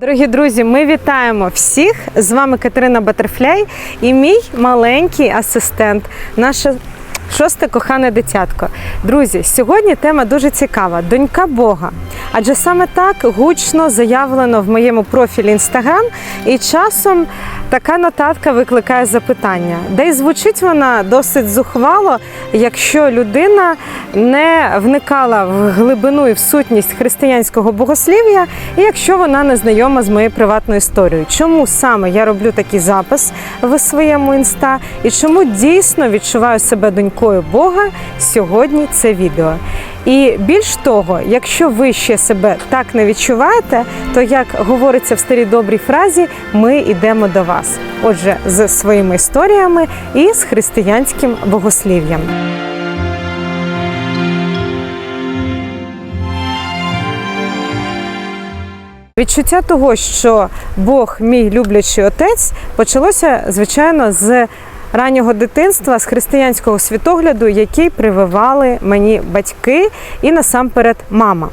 Дорогі друзі, ми вітаємо всіх. З вами Катерина Батерфляй і мій маленький асистент, наше шосте кохане дитятко. Друзі, сьогодні тема дуже цікава: донька Бога. Адже саме так гучно заявлено в моєму профілі Інстаграм, і часом така нотатка викликає запитання. Де й звучить вона досить зухвало, якщо людина не вникала в глибину і в сутність християнського богослів'я, і якщо вона не знайома з моєю приватною історією. Чому саме я роблю такий запис в своєму інста і чому дійсно відчуваю себе донькою Бога сьогодні це відео. І більш того, якщо ви ще себе так не відчуваєте, то як говориться в старій добрій фразі, ми йдемо до вас. Отже, з своїми історіями і з християнським богослів'ям. Відчуття того, що Бог мій люблячий отець, почалося звичайно з раннього дитинства, з християнського світогляду, який прививали мені батьки і насамперед мама.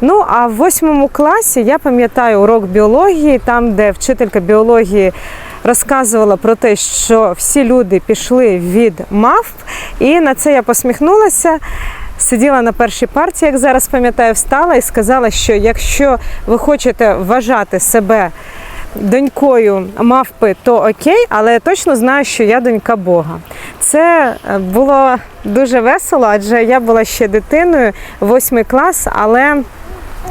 Ну а в восьмому класі я пам'ятаю урок біології, там, де вчителька біології розказувала про те, що всі люди пішли від мавп, і на це я посміхнулася. Сиділа на першій партії, як зараз пам'ятаю, встала і сказала, що якщо ви хочете вважати себе донькою мавпи, то окей, але я точно знаю, що я донька Бога. Це е, було дуже весело, адже я була ще дитиною, восьмий клас, але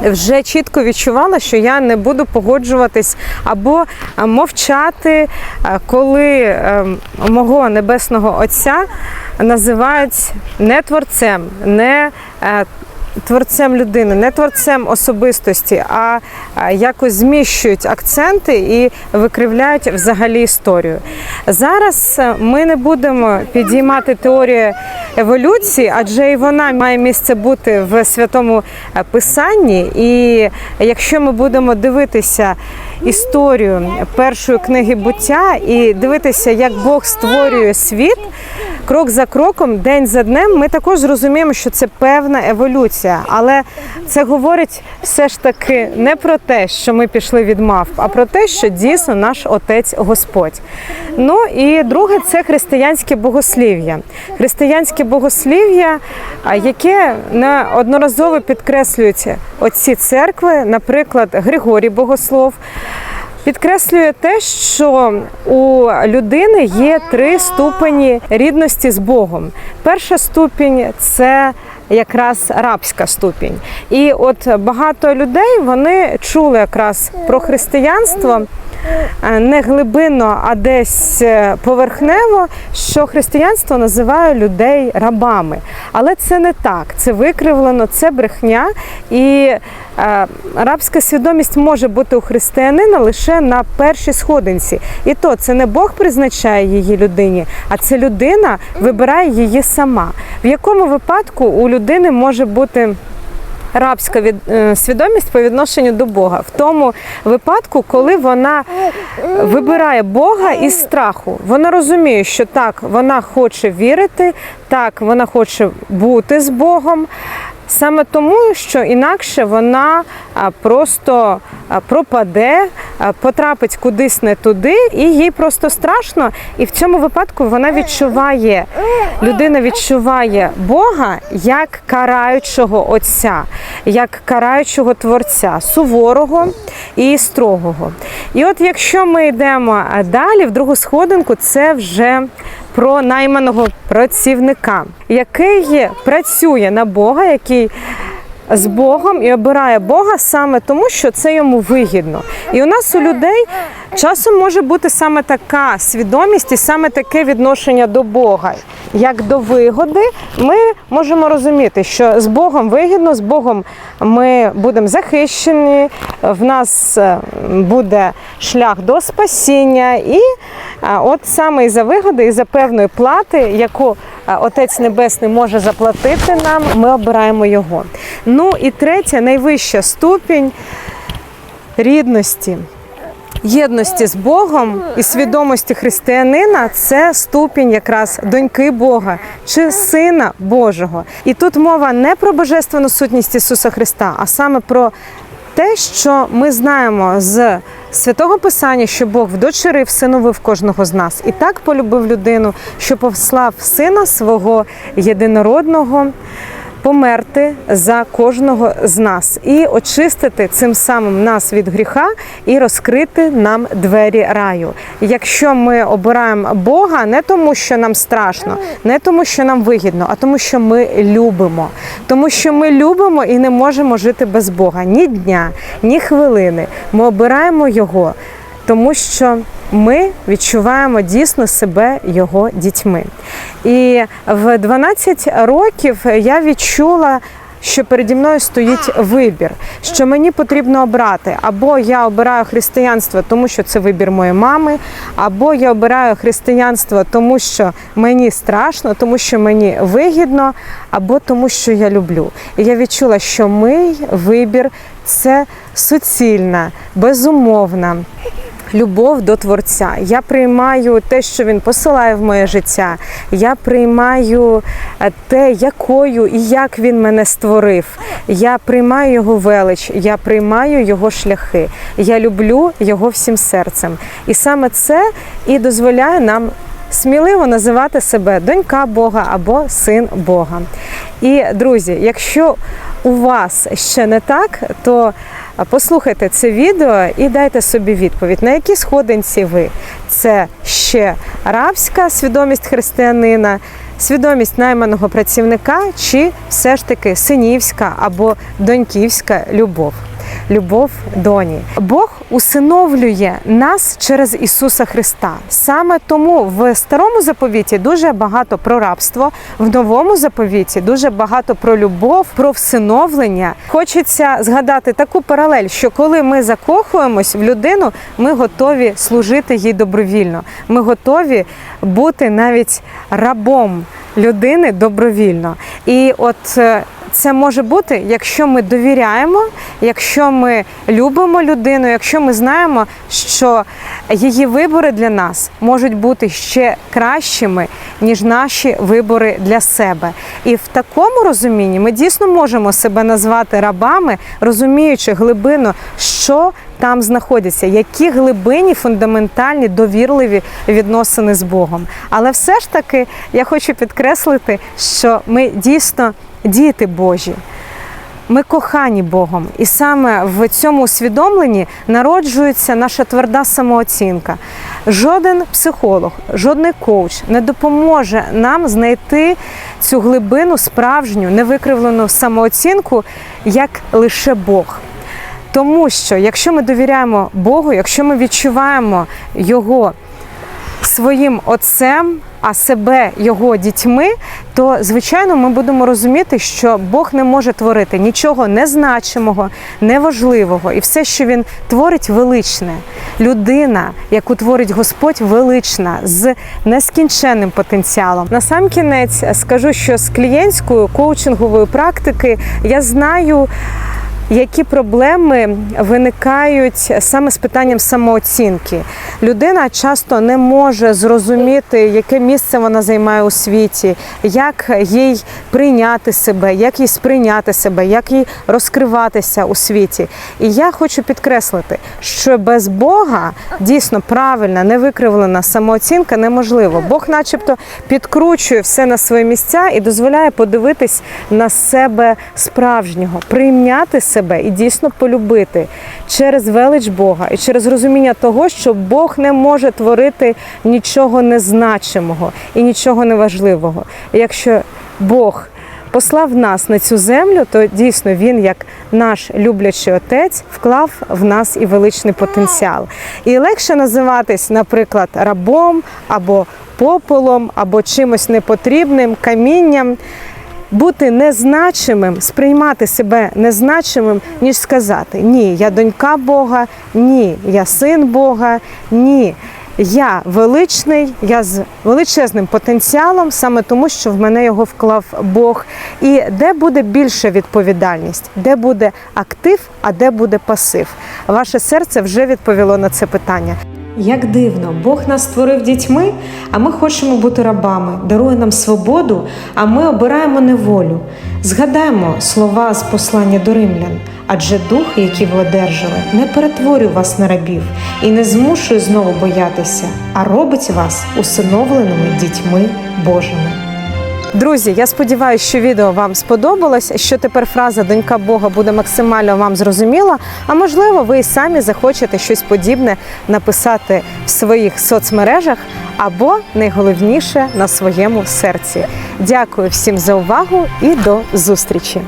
вже чітко відчувала, що я не буду погоджуватись або е, мовчати, е, коли мого небесного Отця називають не творцем, не творцем людини, не творцем особистості, а якось зміщують акценти і викривляють взагалі історію. Зараз е, ми не будемо підіймати теорію еволюції, адже і вона має місце бути в святому е, писанні. І якщо ми будемо дивитися історію першої книги буття і дивитися, як Бог створює світ. Крок за кроком, день за днем, ми також зрозуміємо, що це певна еволюція. Але це говорить все ж таки не про те, що ми пішли від мавп, а про те, що дійсно наш отець Господь. Ну і друге це християнське богослів'я. Християнське богослів'я, яке неодноразово підкреслюють отці церкви, наприклад, Григорій Богослов. Підкреслює те, що у людини є три ступені рідності з Богом. Перша ступінь це якраз рабська ступінь. І от багато людей вони чули якраз про християнство. Е, Не глибинно, а десь е, поверхнево, що християнство називає людей рабами. Але це не так. Це викривлено, це брехня. І е, рабська свідомість може бути у християнина лише на першій сходинці. І то це не Бог призначає її людині, а це людина вибирає її сама. В якому випадку у людини може бути рабська від, е, свідомість по відношенню до Бога в тому випадку, коли вона вибирає Бога із страху. Вона розуміє, що так, вона хоче вірити, так, вона хоче бути з Богом. Саме тому, що інакше вона просто пропаде, потрапить кудись не туди, і їй просто страшно. І в цьому випадку вона відчуває, людина відчуває Бога як караючого отця, як караючого творця, суворого і строгого. І от якщо ми йдемо далі, в другу сходинку, це вже про найманого працівника, який працює на Бога, який з Богом і обирає Бога саме тому, що це йому вигідно. І у нас у людей часом може бути саме така свідомість і саме таке відношення до Бога. Як до вигоди, ми можемо розуміти, що з Богом вигідно, з Богом ми будемо захищені, в нас е, буде шлях до спасіння, і е, от саме із за вигоди, і за певної плати, яку Отець Небесний може заплатити нам, ми обираємо його. Ну і третя, найвища ступінь рідності. Єдності з Богом і свідомості християнина це ступінь якраз доньки Бога чи сина Божого. І тут мова не про божественну сутність Ісуса Христа, а саме про те, що ми знаємо з святого Писання, що Бог вдочерив, всиновив кожного з нас. І так полюбив людину, що послав сина свого єдинородного померти за кожного з нас і очистити цим самим нас від гріха і розкрити нам двері раю. Якщо ми обираємо Бога не тому, що нам страшно, не тому, що нам вигідно, а тому, що ми любимо. Тому що ми любимо і не можемо жити без Бога ні дня, ні хвилини. Ми обираємо Його, тому що ми відчуваємо дійсно себе його дітьми. І в 12 років я відчула. Що переді мною стоїть вибір, що мені потрібно обрати, або я обираю християнство, тому що це вибір моєї мами, або я обираю християнство, тому що мені страшно, тому що мені вигідно, або тому, що я люблю. І я відчула, що мій вибір це суцільна, безумовна любов до творця. Я приймаю те, що він посилає в моє життя. Я приймаю е, те, якою і як він мене створив. Я приймаю його велич, я приймаю його шляхи. Я люблю його всім серцем. І саме це і дозволяє нам. Сміливо називати себе донька Бога або син Бога. І друзі, якщо у вас ще не так, то послухайте це відео і дайте собі відповідь, на якій сходинці ви. Це ще рабська свідомість християнина, свідомість найманого працівника, чи все ж таки синівська або доньківська любов. Любов доні. Бог усиновлює нас через Ісуса Христа. Саме тому в старому заповіті дуже багато про рабство, в новому заповіті дуже багато про любов, про всиновлення. Хочеться згадати таку паралель, що коли ми закохуємось в людину, ми готові служити їй добровільно. Ми готові бути навіть рабом людини добровільно. І от е, це може бути, якщо ми довіряємо, якщо ми любимо людину, якщо ми знаємо, що її вибори для нас можуть бути ще кращими, ніж наші вибори для себе. І в такому розумінні ми дійсно можемо себе назвати рабами, розуміючи глибину, що там знаходяться, які глибинні, фундаментальні, довірливі відносини з Богом. Але все ж таки я хочу підкреслити, що ми дійсно діти Божі. Ми кохані Богом, і саме в цьому усвідомленні народжується наша тверда самооцінка. Жоден психолог, жодний коуч не допоможе нам знайти цю глибину, справжню, невикривлену самооцінку, як лише Бог. Тому що якщо ми довіряємо Богу, якщо ми відчуваємо Його своїм отцем, а себе його дітьми, то звичайно ми будемо розуміти, що Бог не може творити нічого незначимого, неважливого, і все, що він творить, величне. Людина, яку творить Господь, велична з нескінченним потенціалом. На сам кінець скажу, що з клієнтської коучингової практики я знаю які проблеми виникають саме з питанням самооцінки. Людина часто не може зрозуміти, яке місце вона займає у світі, як їй прийняти себе, як їй сприйняти себе, як їй розкриватися у світі. І я хочу підкреслити, що без Бога дійсно правильна, невикривлена самооцінка неможливо. Бог, начебто, підкручує все на свої місця і дозволяє подивитись на себе справжнього, прийняти себе і дійсно полюбити через велич Бога і через розуміння того, що Бог не може творити нічого незначимого і нічого неважливого. І якщо Бог послав нас на цю землю, то дійсно він, як наш люблячий отець, вклав в нас і величний потенціал. І легше називатись, наприклад, рабом або попелом, або чимось непотрібним камінням бути незначимим, сприймати себе незначимим, ніж сказати Ні, я донька Бога, ні, я син Бога, ні. Я величний, я з величезним потенціалом, саме тому, що в мене його вклав Бог. І де буде більша відповідальність, де буде актив, а де буде пасив. Ваше серце вже відповіло на це питання. Як дивно, Бог нас створив дітьми, а ми хочемо бути рабами, дарує нам свободу, а ми обираємо неволю. Згадаємо слова з послання до римлян. Адже дух, який ви одержали, не перетворює вас на рабів і не змушує знову боятися, а робить вас усиновленими дітьми Божими. Друзі, я сподіваюся, що відео вам сподобалось, що тепер фраза донька Бога буде максимально вам зрозуміла. А можливо, ви і самі захочете щось подібне написати в своїх соцмережах або найголовніше на своєму серці. Дякую всім за увагу і до зустрічі!